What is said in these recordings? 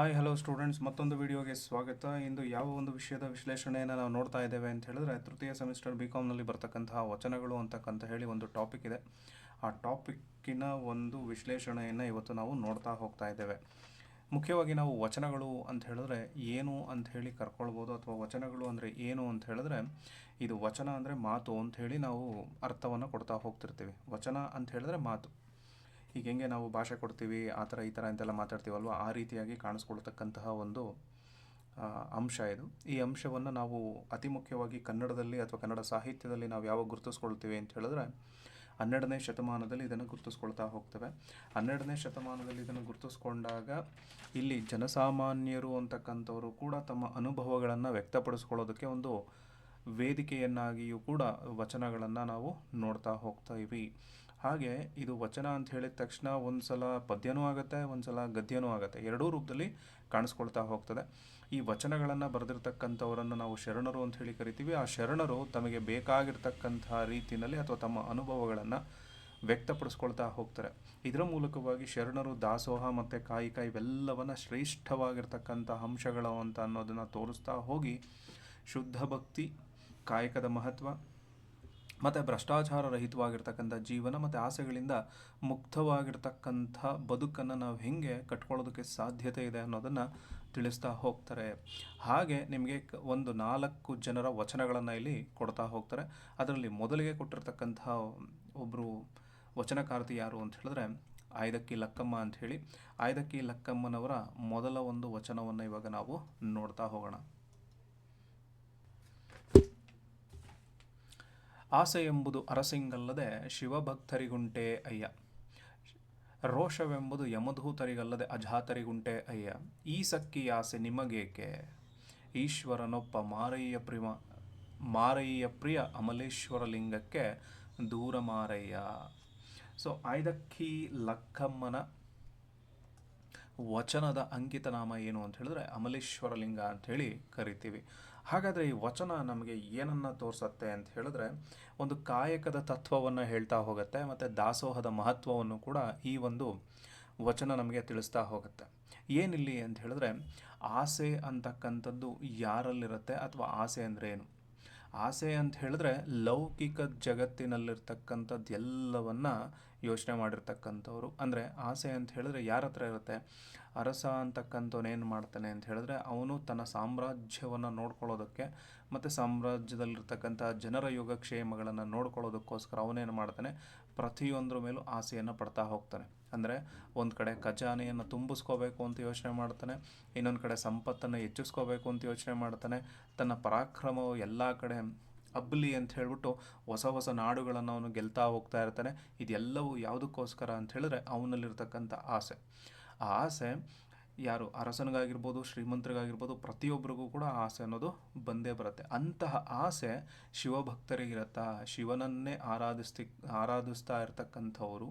Hi hello students ಮತ್ತೊಂದು ವಿಡಿಯೋಗೆ ಸ್ವಾಗತ. ಇಂದು ಯಾವ ಒಂದು ವಿಷಯದ ವಿಶ್ಲೇಷಣೆಯನ್ನು ನಾವು ನೋಡ್ತಾ ಇದ್ದೇವೆ ಅಂತ ಹೇಳಿದ್ರೆ, ತೃತೀಯ ಸೆಮಿಸ್ಟರ್ ಬಿ ಕಾಮ್ನಲ್ಲಿ ಬರ್ತಕ್ಕಂತಹ ವಚನಗಳು ಅಂತಕ್ಕಂತ ಹೇಳಿ ಒಂದು ಟಾಪಿಕ್ ಇದೆ. ಆ ಟಾಪಿಕ್ಕಿನ ಒಂದು ವಿಶ್ಲೇಷಣೆಯನ್ನು ಇವತ್ತು ನಾವು ನೋಡ್ತಾ ಹೋಗ್ತಾ ಇದ್ದೇವೆ. ಮುಖ್ಯವಾಗಿ ನಾವು ವಚನಗಳು ಅಂತ ಹೇಳಿದ್ರೆ ಏನು ಅಂತ ಹೇಳಿ ಕರ್ಕೊಳ್ಬೋದು ಅಥವಾ ವಚನಗಳು ಅಂದರೆ ಏನು ಅಂತ ಹೇಳಿದ್ರೆ, ಇದು ವಚನ ಅಂದರೆ ಮಾತು ಅಂತ ಹೇಳಿ ನಾವು ಅರ್ಥವನ್ನು ಕೊಡ್ತಾ ಹೋಗ್ತಿರ್ತೀವಿ. ವಚನ ಅಂತ ಹೇಳಿದ್ರೆ ಮಾತು. ಈಗ ಹೆಂಗೆ ನಾವು ಭಾಷೆ ಕೊಡ್ತೀವಿ, ಆ ಥರ ಈ ಥರ ಅಂತೆಲ್ಲ ಮಾತಾಡ್ತೀವಲ್ವ? ಆ ರೀತಿಯಾಗಿ ಕಾಣಿಸ್ಕೊಳ್ತಕ್ಕಂತಹ ಒಂದು ಅಂಶ ಇದು. ಈ ಅಂಶವನ್ನು ನಾವು ಅತಿ ಮುಖ್ಯವಾಗಿ ಕನ್ನಡದಲ್ಲಿ ಅಥವಾ ಕನ್ನಡ ಸಾಹಿತ್ಯದಲ್ಲಿ ನಾವು ಯಾವಾಗ ಗುರುತಿಸ್ಕೊಳ್ತೀವಿ ಅಂತ ಹೇಳಿದ್ರೆ, ಹನ್ನೆರಡನೇ ಶತಮಾನದಲ್ಲಿ ಇದನ್ನು ಗುರುತಿಸ್ಕೊಳ್ತಾ ಹೋಗ್ತೇವೆ. ಹನ್ನೆರಡನೇ ಶತಮಾನದಲ್ಲಿ ಇದನ್ನು ಗುರುತಿಸ್ಕೊಂಡಾಗ ಇಲ್ಲಿ ಜನಸಾಮಾನ್ಯರು ಅಂತಕ್ಕಂಥವರು ಕೂಡ ತಮ್ಮ ಅನುಭವಗಳನ್ನು ವ್ಯಕ್ತಪಡಿಸ್ಕೊಳ್ಳೋದಕ್ಕೆ ಒಂದು ವೇದಿಕೆಯನ್ನಾಗಿಯೂ ಕೂಡ ವಚನಗಳನ್ನು ನಾವು ನೋಡ್ತಾ ಹೋಗ್ತಾ ಇವಿ. ಹಾಗೆ ಇದು ವಚನ ಅಂತ ಹೇಳಿದ ತಕ್ಷಣ ಒಂದು ಸಲ ಪದ್ಯನೂ ಆಗುತ್ತೆ ಒಂದು ಸಲ ಗದ್ಯನೂ ಆಗುತ್ತೆ. ಎರಡೂ ರೂಪದಲ್ಲಿ ಕಾಣಿಸ್ಕೊಳ್ತಾ ಹೋಗ್ತದೆ. ಈ ವಚನಗಳನ್ನು ಬರೆದಿರ್ತಕ್ಕಂಥವರನ್ನು ನಾವು ಶರಣರು ಅಂತ ಹೇಳಿ ಕರಿತೀವಿ. ಆ ಶರಣರು ತಮಗೆ ಬೇಕಾಗಿರ್ತಕ್ಕಂಥ ರೀತಿಯಲ್ಲಿ ಅಥವಾ ತಮ್ಮ ಅನುಭವಗಳನ್ನು ವ್ಯಕ್ತಪಡಿಸ್ಕೊಳ್ತಾ ಹೋಗ್ತಾರೆ. ಇದರ ಮೂಲಕವಾಗಿ ಶರಣರು ದಾಸೋಹ ಮತ್ತು ಕಾಯಿಕ ಇವೆಲ್ಲವನ್ನು ಶ್ರೇಷ್ಠವಾಗಿರ್ತಕ್ಕಂಥ ಅಂಶಗಳು ಅಂತ ಅನ್ನೋದನ್ನು ತೋರಿಸ್ತಾ ಹೋಗಿ ಶುದ್ಧ ಭಕ್ತಿ, ಕಾಯಕದ ಮಹತ್ವ ಮತ್ತು ಭ್ರಷ್ಟಾಚಾರ ರಹಿತವಾಗಿರ್ತಕ್ಕಂಥ ಜೀವನ ಮತ್ತು ಆಸೆಗಳಿಂದ ಮುಕ್ತವಾಗಿರ್ತಕ್ಕಂಥ ಬದುಕನ್ನು ನಾವು ಹೇಗೆ ಕಟ್ಕೊಳ್ಳೋದಕ್ಕೆ ಸಾಧ್ಯತೆ ಇದೆ ಅನ್ನೋದನ್ನು ತಿಳಿಸ್ತಾ ಹೋಗ್ತಾರೆ. ಹಾಗೆ ನಿಮಗೆ ಒಂದು ನಾಲ್ಕು ಜನರ ವಚನಗಳನ್ನು ಇಲ್ಲಿ ಕೊಡ್ತಾ ಹೋಗ್ತಾರೆ. ಅದರಲ್ಲಿ ಮೊದಲಿಗೆ ಕೊಟ್ಟಿರ್ತಕ್ಕಂಥ ಒಬ್ಬರು ವಚನಕಾರತಿ ಯಾರು ಅಂತ ಹೇಳಿದ್ರೆ ಆಯ್ದಕ್ಕಿ ಲಕ್ಕಮ್ಮ ಅಂತ ಹೇಳಿ. ಆಯ್ದಕ್ಕಿ ಲಕ್ಕಮ್ಮನವರ ಮೊದಲ ಒಂದು ವಚನವನ್ನು ಇವಾಗ ನಾವು ನೋಡ್ತಾ ಹೋಗೋಣ. ಆಸೆ ಎಂಬುದು ಅರಸಿಂಗಲ್ಲದೆ ಶಿವಭಕ್ತರಿಗುಂಟೆ ಅಯ್ಯ. ರೋಷವೆಂಬುದು ಯಮಧೂತರಿಗಲ್ಲದೆ ಅಜಾತರಿಗುಂಟೆ ಅಯ್ಯ. ಈ ಸಕ್ಕಿ ಆಸೆ ನಿಮಗೇಕೆ? ಈಶ್ವರನೊಪ್ಪ ಮಾರಯ್ಯ ಪ್ರಿಮ, ಮಾರಯ್ಯ ಪ್ರಿಯ ಅಮಲೇಶ್ವರ ಲಿಂಗಕ್ಕೆ ದೂರ ಮಾರಯ್ಯ. ಸೊ, ಆಯ್ದಕ್ಕಿ ಲಕ್ಕಮ್ಮನ ವಚನದ ಅಂಕಿತನಾಮ ಏನು ಅಂತ ಹೇಳಿದ್ರೆ ಅಮಲೇಶ್ವರ ಲಿಂಗ ಅಂತ ಹೇಳಿ ಕರಿತೀವಿ. ಹಾಗಾದರೆ ಈ ವಚನ ನಮಗೆ ಏನನ್ನು ತೋರಿಸತ್ತೆ ಅಂತ ಹೇಳಿದ್ರೆ, ಒಂದು ಕಾಯಕದ ತತ್ವವನ್ನು ಹೇಳ್ತಾ ಹೋಗುತ್ತೆ, ಮತ್ತು ದಾಸೋಹದ ಮಹತ್ವವನ್ನು ಕೂಡ ಈ ಒಂದು ವಚನ ನಮಗೆ ತಿಳಿಸ್ತಾ ಹೋಗುತ್ತೆ. ಏನಿಲ್ಲಿ ಅಂತ ಹೇಳಿದ್ರೆ, ಆಸೆ ಅಂತಕ್ಕಂಥದ್ದು ಯಾರಲ್ಲಿರುತ್ತೆ ಅಥವಾ ಆಸೆ ಅಂದರೆ ಏನು? ಆಸೆ ಅಂತ ಹೇಳಿದ್ರೆ ಲೌಕಿಕ ಜಗತ್ತಿನಲ್ಲಿರ್ತಕ್ಕಂಥದ್ದು ಎಲ್ಲವನ್ನ ಯೋಚನೆ ಮಾಡಿರ್ತಕ್ಕಂಥವ್ರು. ಅಂದರೆ ಆಸೆ ಅಂತ ಹೇಳಿದ್ರೆ ಯಾರ ಹತ್ರ ಇರುತ್ತೆ? ಅರಸ ಅಂತಕ್ಕಂಥವ್ನು ಏನು ಮಾಡ್ತಾನೆ ಅಂತ ಹೇಳಿದ್ರೆ ಅವನು ತನ್ನ ಸಾಮ್ರಾಜ್ಯವನ್ನು ನೋಡ್ಕೊಳ್ಳೋದಕ್ಕೆ ಮತ್ತು ಸಾಮ್ರಾಜ್ಯದಲ್ಲಿರ್ತಕ್ಕಂಥ ಜನರ ಯೋಗಕ್ಷೇಮಗಳನ್ನು ನೋಡ್ಕೊಳ್ಳೋದಕ್ಕೋಸ್ಕರ ಅವನೇನು ಮಾಡ್ತಾನೆ? ಪ್ರತಿಯೊಂದರ ಮೇಲೂ ಆಸೆಯನ್ನು ಪಡ್ತಾ ಹೋಗ್ತಾನೆ. ಅಂದರೆ ಒಂದು ಕಡೆ ಖಜಾನೆಯನ್ನು ತುಂಬಿಸ್ಕೋಬೇಕು ಅಂತ ಯೋಚನೆ ಮಾಡ್ತಾನೆ, ಇನ್ನೊಂದು ಕಡೆ ಸಂಪತ್ತನ್ನು ಹೆಚ್ಚಿಸ್ಕೋಬೇಕು ಅಂತ ಯೋಚನೆ ಮಾಡ್ತಾನೆ. ತನ್ನ ಪರಾಕ್ರಮವು ಎಲ್ಲ ಕಡೆ ಅಬ್ಬಲಿ ಅಂತ ಹೇಳ್ಬಿಟ್ಟು ಹೊಸ ಹೊಸ ನಾಡುಗಳನ್ನು ಅವನು ಗೆಲ್ತಾ ಹೋಗ್ತಾ ಇರ್ತಾನೆ. ಇದೆಲ್ಲವೂ ಯಾವುದಕ್ಕೋಸ್ಕರ ಅಂತ ಹೇಳಿದ್ರೆ ಅವನಲ್ಲಿರ್ತಕ್ಕಂಥ ಆಸೆ. ಆ ಆಸೆ ಯಾರು? ಅರಸನಿಗಾಗಿರ್ಬೋದು, ಶ್ರೀಮಂತರಿಗಾಗಿರ್ಬೋದು, ಪ್ರತಿಯೊಬ್ಬರಿಗೂ ಕೂಡ ಆಸೆ ಅನ್ನೋದು ಬಂದೇ ಬರುತ್ತೆ. ಅಂತಹ ಆಸೆ ಶಿವಭಕ್ತರಿಗಿರತ್ತಾ, ಶಿವನನ್ನೇ ಆರಾಧಿಸ್ತಿ, ಆರಾಧಿಸ್ತಾ ಇರ್ತಕ್ಕಂಥವರು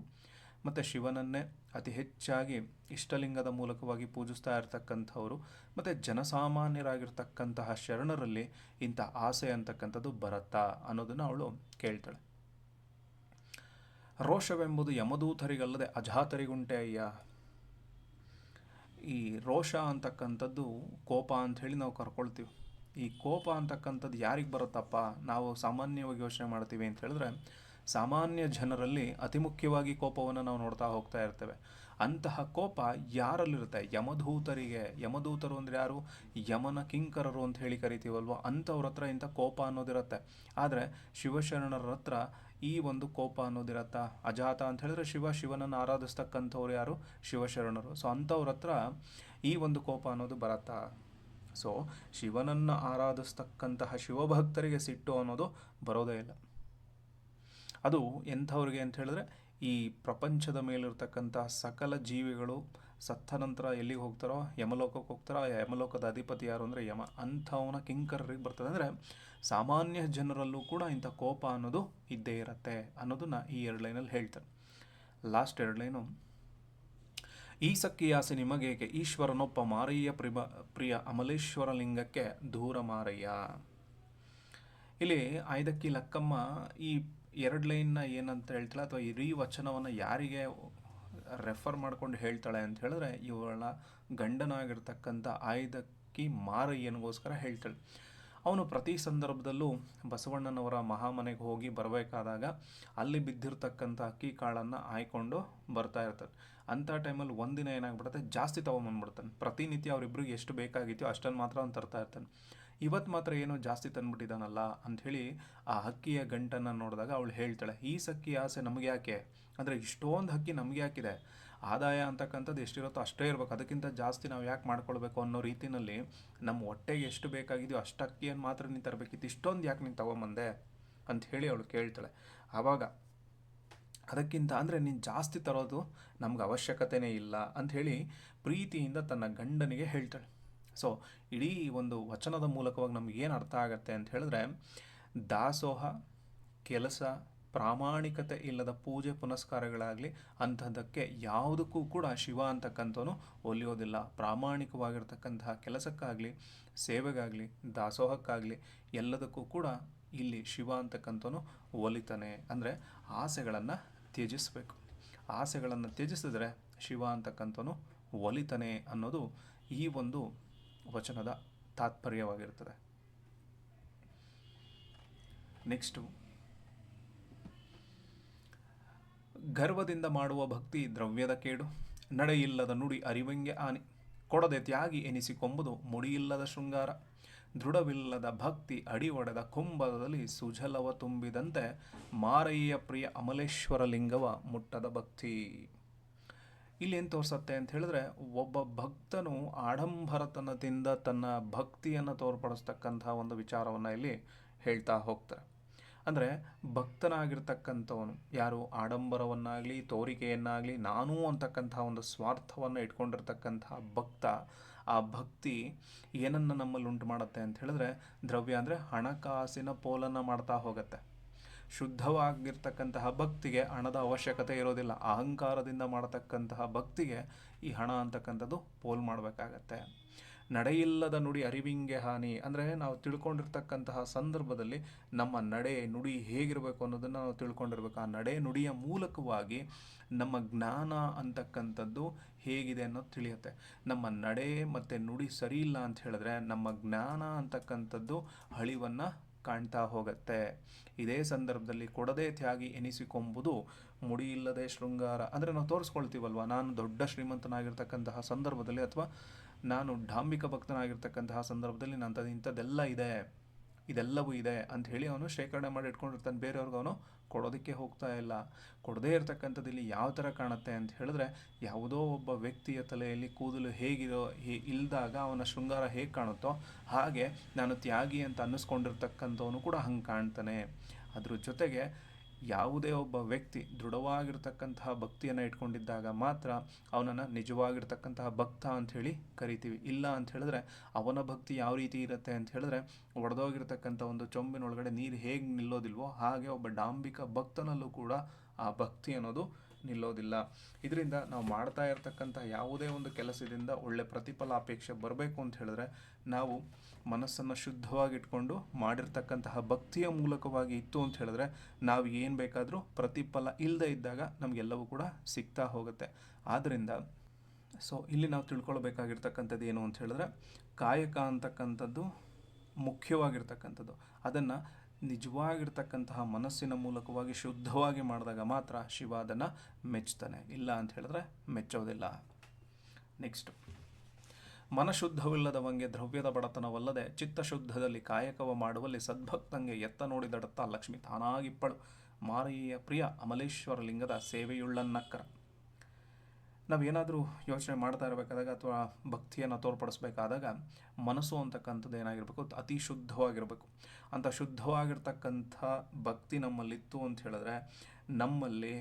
ಮತ್ತು ಶಿವನನ್ನೇ ಅತಿ ಹೆಚ್ಚಾಗಿ ಇಷ್ಟಲಿಂಗದ ಮೂಲಕವಾಗಿ ಪೂಜಿಸ್ತಾ ಇರತಕ್ಕಂಥವರು, ಮತ್ತು ಜನಸಾಮಾನ್ಯರಾಗಿರ್ತಕ್ಕಂತಹ ಶರಣರಲ್ಲಿ ಇಂಥ ಆಸೆ ಅಂತಕ್ಕಂಥದ್ದು ಬರತ್ತಾ ಅನ್ನೋದನ್ನು ಅವಳು ಕೇಳ್ತಾಳೆ. ರೋಷವೆಂಬುದು ಯಮದೂತರಿಗಲ್ಲದೆ ಅಜಾತರಿಗುಂಟೆ ಅಯ್ಯ. ಈ ರೋಷ ಅಂತಕ್ಕಂಥದ್ದು ಕೋಪ ಅಂಥೇಳಿ ನಾವು ಕರ್ಕೊಳ್ತೀವಿ. ಈ ಕೋಪ ಅಂತಕ್ಕಂಥದ್ದು ಯಾರಿಗೆ ಬರುತ್ತಪ್ಪ? ನಾವು ಸಾಮಾನ್ಯವಾಗಿ ಯೋಚನೆ ಮಾಡ್ತೀವಿ ಅಂತ ಹೇಳಿದ್ರೆ ಸಾಮಾನ್ಯ ಜನರಲ್ಲಿ ಅತಿ ಮುಖ್ಯವಾಗಿ ಕೋಪವನ್ನು ನಾವು ನೋಡ್ತಾ ಹೋಗ್ತಾ ಇರ್ತೇವೆ. ಅಂತಹ ಕೋಪ ಯಾರಲ್ಲಿರುತ್ತೆ? ಯಮಧೂತರಿಗೆ. ಯಮಧೂತರು ಅಂದರೆ ಯಾರು? ಯಮನ ಕಿಂಕರರು ಅಂತ ಹೇಳಿ ಕರಿತೀವಲ್ವ? ಅಂಥವ್ರ ಹತ್ರ ಇಂಥ ಕೋಪ ಅನ್ನೋದಿರುತ್ತೆ. ಆದರೆ ಶಿವಶರಣರ ಹತ್ರ ಈ ಒಂದು ಕೋಪ ಅನ್ನೋದಿರತ್ತಾ? ಅಜಾತ ಅಂತ ಹೇಳಿದ್ರೆ ಶಿವ ಶಿವನನ್ನು ಆರಾಧಿಸ್ತಕ್ಕಂಥವ್ರು ಯಾರು? ಶಿವಶರಣರು. ಸೊ ಅಂಥವ್ರ ಹತ್ರ ಈ ಒಂದು ಕೋಪ ಅನ್ನೋದು ಬರತ್ತಾ? ಸೊ ಶಿವನನ್ನು ಆರಾಧಿಸ್ತಕ್ಕಂತಹ ಶಿವಭಕ್ತರಿಗೆ ಸಿಟ್ಟು ಅನ್ನೋದು ಬರೋದೇ ಇಲ್ಲ. ಅದು ಎಂಥವ್ರಿಗೆ ಅಂತ ಹೇಳಿದ್ರೆ ಈ ಪ್ರಪಂಚದ ಮೇಲಿರ್ತಕ್ಕಂತಹ ಸಕಲ ಜೀವಿಗಳು ಸತ್ತ ನಂತರ ಎಲ್ಲಿಗೆ ಹೋಗ್ತಾರೋ, ಯಮಲೋಕಕ್ಕೆ ಹೋಗ್ತಾರೋ, ಯಮಲೋಕದ ಅಧಿಪತಿ ಯಾರು ಅಂದರೆ ಯಮ. ಅಂಥವನ ಕಿಂಕರರಿಗೆ ಬರ್ತದೆ ಅಂದರೆ ಸಾಮಾನ್ಯ ಜನರಲ್ಲೂ ಕೂಡ ಇಂಥ ಕೋಪ ಅನ್ನೋದು ಇದ್ದೇ ಇರತ್ತೆ ಅನ್ನೋದನ್ನ ಈ ಎರಡು ಲೈನಲ್ಲಿ ಹೇಳ್ತಾರೆ. ಲಾಸ್ಟ್ ಎರಡು ಲೈನು ಈ ಸಕ್ಕಿ ಆಸೆ ನಿಮಗೇಕೆ? ಈಶ್ವರನೊಪ್ಪ ಮಾರಯ್ಯ ಪ್ರಿಬ ಪ್ರಿಯ ಅಮಲೇಶ್ವರ ಲಿಂಗಕ್ಕೆ ದೂರ ಮಾರಯ್ಯ. ಇಲ್ಲಿ ಆಯ್ದಕ್ಕಿ ಲಕ್ಕಮ್ಮ ಈ ಎರಡು ಲೈನ್ನ ಏನಂತ ಹೇಳ್ತಾಳೆ ಅಥವಾ ಇಡೀ ವಚನವನ್ನು ಯಾರಿಗೆ ರೆಫರ್ ಮಾಡ್ಕೊಂಡು ಹೇಳ್ತಾಳೆ ಅಂತ ಹೇಳಿದ್ರೆ ಇವಳ ಗಂಡನಾಗಿರ್ತಕ್ಕಂಥ ಆಯುಧಕ್ಕಿ ಮಾರಯ್ಯನಿಗೋಸ್ಕರ ಹೇಳ್ತಾಳೆ. ಅವನು ಪ್ರತಿ ಸಂದರ್ಭದಲ್ಲೂ ಬಸವಣ್ಣನವರ ಮಹಾಮನೆಗೆ ಹೋಗಿ ಬರಬೇಕಾದಾಗ ಅಲ್ಲಿ ಬಿದ್ದಿರ್ತಕ್ಕಂಥ ಅಕ್ಕಿ ಕಾಳನ್ನು ಆಯ್ಕೊಂಡು ಬರ್ತಾ ಇರ್ತಾನೆ. ಅಂಥ ಟೈಮಲ್ಲಿ ಒಂದಿನ ಏನಾಗ್ಬಿಡುತ್ತೆ? ಜಾಸ್ತಿ ತೊಗೊಂಬಂದ್ಬಿಡ್ತಾನೆ. ಪ್ರತಿನಿತ್ಯ ಅವರಿಬ್ರಿಗೆ ಎಷ್ಟು ಬೇಕಾಗಿತ್ತೋ ಅಷ್ಟನ್ನು ಮಾತ್ರ ಅವ್ನು ತರ್ತಾ ಇರ್ತಾನೆ. ಇವತ್ತು ಮಾತ್ರ ಏನೋ ಜಾಸ್ತಿ ತಂದ್ಬಿಟ್ಟಿದ್ದಾನಲ್ಲ ಅಂಥೇಳಿ ಆ ಹಕ್ಕಿಯ ಗಂಟನ್ನು ನೋಡಿದಾಗ ಅವಳು ಹೇಳ್ತಾಳೆ, ಈ ಸಕ್ಕಿ ಆಸೆ ನಮಗೆ ಯಾಕೆ? ಅಂದರೆ ಇಷ್ಟೊಂದು ಹಕ್ಕಿ ನಮಗೆ ಯಾಕಿದೆ? ಆದಾಯ ಅಂತಕ್ಕಂಥದ್ದು ಎಷ್ಟಿರುತ್ತೋ ಅಷ್ಟೇ ಇರಬೇಕು. ಅದಕ್ಕಿಂತ ಜಾಸ್ತಿ ನಾವು ಯಾಕೆ ಮಾಡ್ಕೊಳ್ಬೇಕು ಅನ್ನೋ ರೀತಿಯಲ್ಲಿ ನಮ್ಮ ಹೊಟ್ಟೆಗೆ ಎಷ್ಟು ಬೇಕಾಗಿದೆಯೋ ಅಷ್ಟು ಅಕ್ಕಿಯನ್ನು ಮಾತ್ರ ನೀನು ತರಬೇಕಿತ್ತು. ಇಷ್ಟೊಂದು ಯಾಕೆ ನೀನು ತಗೊಂಬಂದೆ? ಅಂತ ಹೇಳಿ ಅವಳು ಕೇಳ್ತಾಳೆ. ಆವಾಗ, ಅದಕ್ಕಿಂತ ಅಂದರೆ ನೀನು ಜಾಸ್ತಿ ತರೋದು ನಮ್ಗೆ ಅವಶ್ಯಕತೆನೇ ಇಲ್ಲ ಅಂಥೇಳಿ ಪ್ರೀತಿಯಿಂದ ತನ್ನ ಗಂಡನಿಗೆ ಹೇಳ್ತಾಳೆ. ಸೊ ಇಡೀ ಒಂದು ವಚನದ ಮೂಲಕವಾಗಿ ನಮ್ಗೆ ಏನು ಅರ್ಥ ಆಗತ್ತೆ ಅಂತ ಹೇಳಿದ್ರೆ, ದಾಸೋಹ, ಕೆಲಸ, ಪ್ರಾಮಾಣಿಕತೆ ಇಲ್ಲದ ಪೂಜೆ ಪುನಸ್ಕಾರಗಳಾಗಲಿ ಅಂಥದ್ದಕ್ಕೆ ಯಾವುದಕ್ಕೂ ಕೂಡ ಶಿವ ಅಂತಕ್ಕಂಥವನು ಒಲಿಯೋದಿಲ್ಲ. ಪ್ರಾಮಾಣಿಕವಾಗಿರ್ತಕ್ಕಂತಹ ಕೆಲಸಕ್ಕಾಗಲಿ, ಸೇವೆಗಾಗಲಿ, ದಾಸೋಹಕ್ಕಾಗಲಿ ಎಲ್ಲದಕ್ಕೂ ಕೂಡ ಇಲ್ಲಿ ಶಿವ ಅಂತಕ್ಕಂಥವನು ಒಲಿತಾನೆ. ಅಂದರೆ ಆಸೆಗಳನ್ನು ತ್ಯಜಿಸಬೇಕು. ಆಸೆಗಳನ್ನು ತ್ಯಜಿಸಿದ್ರೆ ಶಿವ ಅಂತಕ್ಕಂಥವನು ಒಲಿತಾನೆ ಅನ್ನೋದು ಈ ಒಂದು ವಚನದ ತಾತ್ಪರ್ಯವಾಗಿರುತ್ತದೆ. ನೆಕ್ಸ್ಟು ಗರ್ವದಿಂದ ಮಾಡುವ ಭಕ್ತಿ ದ್ರವ್ಯದ ಕೇಡು, ನಡೆಯಿಲ್ಲದ ನುಡಿ ಅರಿವಂಗೆ ಆನೆ, ಕೊಡದೆ ತ್ಯಾಗಿ ಎನಿಸಿಕೊಂಬುದು ಮುಡಿಯಿಲ್ಲದ ಶೃಂಗಾರ, ದೃಢವಿಲ್ಲದ ಭಕ್ತಿ ಅಡಿ ಒಡೆದ ಕುಂಭದಲ್ಲಿ ಸುಜಲವ ತುಂಬಿದಂತೆ ಮಾರಯ್ಯ ಪ್ರಿಯ ಅಮಲೇಶ್ವರ ಲಿಂಗವ ಮುಟ್ಟದ ಭಕ್ತಿ. ಇಲ್ಲಿ ಏನು ತೋರಿಸತ್ತೆ ಅಂತ ಹೇಳಿದ್ರೆ, ಒಬ್ಬ ಭಕ್ತನು ಆಡಂಬರತನದಿಂದ ತನ್ನ ಭಕ್ತಿಯನ್ನು ತೋರ್ಪಡಿಸ್ತಕ್ಕಂಥ ಒಂದು ವಿಚಾರವನ್ನು ಇಲ್ಲಿ ಹೇಳ್ತಾ ಹೋಗ್ತಾರೆ. ಅಂದರೆ ಭಕ್ತನಾಗಿರ್ತಕ್ಕಂಥವನು, ಯಾರು ಆಡಂಬರವನ್ನಾಗಲಿ, ತೋರಿಕೆಯನ್ನಾಗಲಿ, ನಾನು ಅಂತಕ್ಕಂಥ ಒಂದು ಸ್ವಾರ್ಥವನ್ನು ಇಟ್ಕೊಂಡಿರ್ತಕ್ಕಂಥ ಭಕ್ತ, ಆ ಭಕ್ತಿ ಏನನ್ನು ನಮ್ಮಲ್ಲಿ ಉಂಟು ಮಾಡುತ್ತೆ ಅಂತ ಹೇಳಿದ್ರೆ, ದ್ರವ್ಯ ಅಂದರೆ ಹಣಕಾಸಿನ ಪೋಲನ್ನು ಮಾಡ್ತಾ ಹೋಗುತ್ತೆ. ಶುದ್ಧವಾಗಿರ್ತಕ್ಕಂತಹ ಭಕ್ತಿಗೆ ಹಣದ ಅವಶ್ಯಕತೆ ಇರೋದಿಲ್ಲ. ಅಹಂಕಾರದಿಂದ ಮಾಡತಕ್ಕಂತಹ ಭಕ್ತಿಗೆ ಈ ಹಣ ಅಂತಕ್ಕಂಥದ್ದು ಪೋಲ್ ಮಾಡಬೇಕಾಗತ್ತೆ. ನಡೆಯಿಲ್ಲದ ನುಡಿ ಅರಿವಿಂಗೆ ಹಾನಿ. ಅಂದರೆ ನಾವು ತಿಳ್ಕೊಂಡಿರ್ತಕ್ಕಂತಹ ಸಂದರ್ಭದಲ್ಲಿ ನಮ್ಮ ನಡೆ ನುಡಿ ಹೇಗಿರಬೇಕು ಅನ್ನೋದನ್ನು ನಾವು ತಿಳ್ಕೊಂಡಿರ್ಬೇಕು. ಆ ನಡೆ ನುಡಿಯ ಮೂಲಕವಾಗಿ ನಮ್ಮ ಜ್ಞಾನ ಅಂತಕ್ಕಂಥದ್ದು ಹೇಗಿದೆ ಅನ್ನೋದು ತಿಳಿಯುತ್ತೆ. ನಮ್ಮ ನಡೆ ಮತ್ತು ನುಡಿ ಸರಿ ಇಲ್ಲ ಅಂತ ಹೇಳಿದ್ರೆ ನಮ್ಮ ಜ್ಞಾನ ಅಂತಕ್ಕಂಥದ್ದು ಅಳಿವನ್ನು ಕಾಣ್ತಾ ಹೋಗುತ್ತೆ. ಇದೇ ಸಂದರ್ಭದಲ್ಲಿ ಕೊಡದೇ ತ್ಯಾಗಿ ಎನಿಸಿಕೊಂಬುದು ಮುಡಿಯಿಲ್ಲದೆ ಶೃಂಗಾರ. ಅಂದರೆ ನಾವು ತೋರಿಸ್ಕೊಳ್ತೀವಲ್ವ, ನಾನು ದೊಡ್ಡ ಶ್ರೀಮಂತನಾಗಿರ್ತಕ್ಕಂತಹ ಸಂದರ್ಭದಲ್ಲಿ ಅಥವಾ ನಾನು ಡಾಂಬಿಕ ಭಕ್ತನಾಗಿರ್ತಕ್ಕಂತಹ ಸಂದರ್ಭದಲ್ಲಿ ನಂತರ ಇಂಥದ್ದೆಲ್ಲ ಇದೆ. ಇದೆಲ್ಲವೂ ಇದೆ ಅಂತ ಹೇಳಿ ಅವನು ಶೇಖರಣೆ ಮಾಡಿ ಇಟ್ಕೊಂಡಿರ್ತಾನೆ ಬೇರೆಯವ್ರಿಗೆ ಅವನು ಕೊಡೋದಕ್ಕೆ ಹೋಗ್ತಾ ಇಲ್ಲ. ಕೊಡದೇ ಇರತಕ್ಕಂಥದ್ದು ಇಲ್ಲಿ ಯಾವ ಥರ ಕಾಣುತ್ತೆ ಅಂತ ಹೇಳಿದ್ರೆ ಯಾವುದೋ ಒಬ್ಬ ವ್ಯಕ್ತಿಯ ತಲೆಯಲ್ಲಿ ಕೂದಲು ಹೇಗಿರೋ ಹೇ ಇಲ್ದಾಗ ಅವನ ಶೃಂಗಾರ ಹೇಗೆ ಕಾಣುತ್ತೋ ಹಾಗೆ ನಾನು ತ್ಯಾಗಿ ಅಂತ ಅನ್ನಿಸ್ಕೊಂಡಿರ್ತಕ್ಕಂಥವನು ಕೂಡ ಹಂಗೆ ಕಾಣ್ತಾನೆ. ಅದ್ರ ಜೊತೆಗೆ ಯಾವುದೇ ಒಬ್ಬ ವ್ಯಕ್ತಿ ದೃಢವಾಗಿರ್ತಕ್ಕಂತಹ ಭಕ್ತಿಯನ್ನು ಇಟ್ಕೊಂಡಿದ್ದಾಗ ಮಾತ್ರ ಅವನನ್ನು ನಿಜವಾಗಿರ್ತಕ್ಕಂತಹ ಭಕ್ತ ಅಂತ ಹೇಳಿ ಕರಿತೀವಿ. ಇಲ್ಲ ಅಂತ ಹೇಳಿದ್ರೆ ಅವನ ಭಕ್ತಿ ಯಾವ ರೀತಿ ಇರುತ್ತೆ ಅಂತ ಹೇಳಿದ್ರೆ ಒಡೆದೋಗಿರ್ತಕ್ಕಂಥ ಒಂದು ಚೊಂಬಿನೊಳಗಡೆ ನೀರು ಹೇಗೆ ನಿಲ್ಲೋದಿಲ್ವೋ ಹಾಗೆ ಒಬ್ಬ ಡಾಂಬಿಕ ಭಕ್ತನಲ್ಲೂ ಕೂಡ ಆ ಭಕ್ತಿ ಅನ್ನೋದು ನಿಲ್ಲೋದಿಲ್ಲ. ಇದರಿಂದ ನಾವು ಮಾಡ್ತಾ ಇರತಕ್ಕಂಥ ಯಾವುದೇ ಒಂದು ಕೆಲಸದಿಂದ ಒಳ್ಳೆ ಪ್ರತಿಫಲ ಅಪೇಕ್ಷೆ ಬರಬೇಕು ಅಂತ ಹೇಳಿದ್ರೆ ನಾವು ಮನಸ್ಸನ್ನು ಶುದ್ಧವಾಗಿಟ್ಕೊಂಡು ಮಾಡಿರ್ತಕ್ಕಂತಹ ಭಕ್ತಿಯ ಮೂಲಕವಾಗಿ ಇತ್ತು ಅಂತ ಹೇಳಿದ್ರೆ ನಾವು ಏನು ಬೇಕಾದರೂ ಪ್ರತಿಫಲ ಇಲ್ಲದೆ ಇದ್ದಾಗ ನಮಗೆಲ್ಲವೂ ಕೂಡ ಸಿಗ್ತಾ ಹೋಗುತ್ತೆ. ಆದ್ದರಿಂದ ಸೊ ಇಲ್ಲಿ ನಾವು ತಿಳ್ಕೊಳ್ಬೇಕಾಗಿರ್ತಕ್ಕಂಥದ್ದು ಏನು ಅಂತ ಹೇಳಿದ್ರೆ ಕಾಯಕ ಅಂತಕ್ಕಂಥದ್ದು ಮುಖ್ಯವಾಗಿರ್ತಕ್ಕಂಥದ್ದು. ಅದನ್ನು ನಿಜವಾಗಿರ್ತಕ್ಕಂತಹ ಮನಸ್ಸಿನ ಮೂಲಕವಾಗಿ ಶುದ್ಧವಾಗಿ ಮಾಡಿದಾಗ ಮಾತ್ರ ಶಿವ ಅದನ್ನು ಮೆಚ್ಚುತ್ತಾನೆ. ಇಲ್ಲ ಅಂತ ಹೇಳಿದ್ರೆ ಮೆಚ್ಚೋದಿಲ್ಲ. ನೆಕ್ಸ್ಟ್ ಮನಶುದ್ಧವಿಲ್ಲದವಂಗೆ ದ್ರವ್ಯದ ಬಡತನವಲ್ಲದೆ ಚಿತ್ತಶುದ್ಧದಲ್ಲಿ ಕಾಯಕವ ಮಾಡುವಲ್ಲಿ ಸದ್ಭಕ್ತಂಗೆ ಎತ್ತ ನೋಡಿದಡತ್ತ ಲಕ್ಷ್ಮಿ ತಾನಾಗಿಪ್ಪಳು. ಮಾರಿಯ ಪ್ರಿಯ ಅಮಲೇಶ್ವರ ಲಿಂಗದ ಸೇವೆಯುಳ್ಳನ್ನಕ್ಕರ ನಾವೇನಾದರೂ ಯೋಚನೆ ಮಾಡ್ತಾ ಇರಬೇಕಾದಾಗ ಅಥವಾ ಭಕ್ತಿಯನ್ನು ತೋರ್ಪಡಿಸ್ಬೇಕಾದಾಗ ಮನಸ್ಸು ಅಂತಕ್ಕಂಥದ್ದು ಏನಾಗಿರಬೇಕು ಅತಿ ಶುದ್ಧವಾಗಿರಬೇಕು. ಅಂಥ ಶುದ್ಧವಾಗಿರ್ತಕ್ಕಂಥ ಭಕ್ತಿ ನಮ್ಮಲ್ಲಿತ್ತು ಅಂತ ಹೇಳಿದ್ರೆ ನಮ್ಮಲ್ಲಿ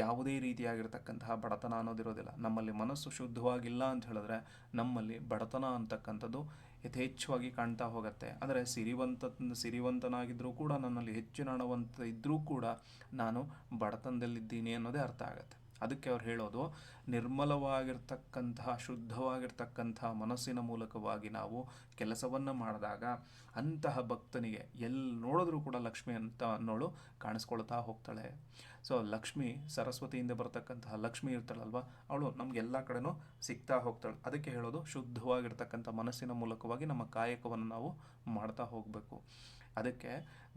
ಯಾವುದೇ ರೀತಿಯಾಗಿರ್ತಕ್ಕಂತಹ ಬಡತನ ಅನ್ನೋದಿರೋದಿಲ್ಲ. ನಮ್ಮಲ್ಲಿ ಮನಸ್ಸು ಶುದ್ಧವಾಗಿಲ್ಲ ಅಂತ ಹೇಳಿದ್ರೆ ನಮ್ಮಲ್ಲಿ ಬಡತನ ಅಂತಕ್ಕಂಥದ್ದು ಯಥೇಚ್ಛವಾಗಿ ಕಾಣ್ತಾ ಹೋಗುತ್ತೆ. ಅಂದರೆ ಸಿರಿವಂತ ಸಿರಿವಂತನಾಗಿದ್ದರೂ ಕೂಡ ನನ್ನಲ್ಲಿ ಹೆಚ್ಚಿನ ಹಣವಂತ ಇದ್ದರೂ ಕೂಡ ನಾನು ಬಡತನದಲ್ಲಿದ್ದೀನಿ ಅನ್ನೋದೇ ಅರ್ಥ ಆಗುತ್ತೆ. ಅದಕ್ಕೆ ಅವ್ರು ಹೇಳೋದು, ನಿರ್ಮಲವಾಗಿರ್ತಕ್ಕಂತಹ, ಶುದ್ಧವಾಗಿರ್ತಕ್ಕಂತಹ ಮನಸ್ಸಿನ ಮೂಲಕವಾಗಿ ನಾವು ಕೆಲಸವನ್ನು ಮಾಡಿದಾಗ ಅಂತಹ ಭಕ್ತನಿಗೆ ಎಲ್ಲಿ ನೋಡಿದ್ರೂ ಕೂಡ ಲಕ್ಷ್ಮಿ ಅಂತ ಅನ್ನೋಳು ಕಾಣಿಸ್ಕೊಳ್ತಾ ಹೋಗ್ತಾಳೆ. ಸೊ ಲಕ್ಷ್ಮಿ ಸರಸ್ವತಿಯಿಂದ ಬರ್ತಕ್ಕಂತಹ ಲಕ್ಷ್ಮಿ ಇರ್ತಾಳಲ್ವ, ಅವಳು ನಮ್ಗೆ ಎಲ್ಲ ಕಡೆನೂ ಸಿಗ್ತಾ ಹೋಗ್ತಾಳೆ. ಅದಕ್ಕೆ ಹೇಳೋದು, ಶುದ್ಧವಾಗಿರ್ತಕ್ಕಂಥ ಮನಸ್ಸಿನ ಮೂಲಕವಾಗಿ ನಮ್ಮ ಕಾಯಕವನ್ನು ನಾವು ಮಾಡ್ತಾ ಹೋಗಬೇಕು. ಅದಕ್ಕೆ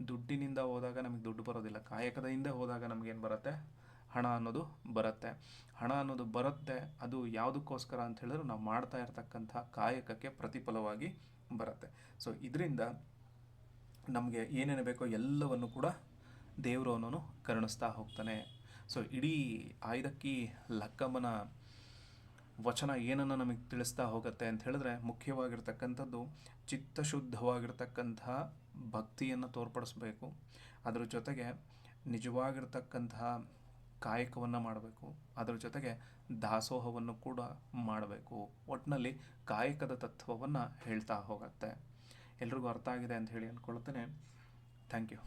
ದುಡ್ಡಿನಿಂದ ಹೋದಾಗ ನಮಗೆ ದುಡ್ಡು ಬರೋದಿಲ್ಲ ಕಾಯಕದ ಹಿಂದೆ ಹೋದಾಗ ನಮಗೇನು ಬರುತ್ತೆ? ಹಣ ಅನ್ನೋದು ಬರುತ್ತೆ. ಹಣ ಅನ್ನೋದು ಬರುತ್ತೆ, ಅದು ಯಾವುದಕ್ಕೋಸ್ಕರ ಅಂತ ಹೇಳಿದ್ರೆ ನಾವು ಮಾಡ್ತಾ ಇರ್ತಕ್ಕಂಥ ಕಾಯಕಕ್ಕೆ ಪ್ರತಿಫಲವಾಗಿ ಬರುತ್ತೆ. ಸೊ ಇದರಿಂದ ನಮಗೆ ಏನೇನು ಬೇಕೋ ಎಲ್ಲವನ್ನು ಕೂಡ ದೇವರು ಅವನನ್ನು ಕರುಣಿಸ್ತಾ ಹೋಗ್ತಾನೆ. ಸೊ ಇಡೀ ಆಯ್ದಕ್ಕಿ ಲಕ್ಕಮ್ಮನ ವಚನ ಏನನ್ನು ನಮಗೆ ತಿಳಿಸ್ತಾ ಹೋಗುತ್ತೆ ಅಂತ ಹೇಳಿದ್ರೆ ಮುಖ್ಯವಾಗಿರ್ತಕ್ಕಂಥದ್ದು ಚಿತ್ತಶುದ್ಧವಾಗಿರ್ತಕ್ಕಂತಹ ಭಕ್ತಿಯನ್ನು ತೋರ್ಪಡಿಸ್ಬೇಕು. ಅದರ ಜೊತೆಗೆ ನಿಜವಾಗಿರ್ತಕ್ಕಂತಹ ಕಾಯಕವನ್ನು ಮಾಡಬೇಕು. ಅದರ ಜೊತೆಗೆ ದಾಸೋಹವನ್ನು ಕೂಡ ಮಾಡಬೇಕು. ಒಟ್ಟಿನಲ್ಲಿ ಕಾಯಕದ ತತ್ವವನ್ನು ಹೇಳ್ತಾ ಹೋಗುತ್ತೆ. ಎಲ್ರಿಗೂ ಅರ್ಥ ಆಗಿದೆ ಅಂತ ಹೇಳಿ ಅಂದ್ಕೊಳ್ತೇನೆ ಥ್ಯಾಂಕ್ ಯು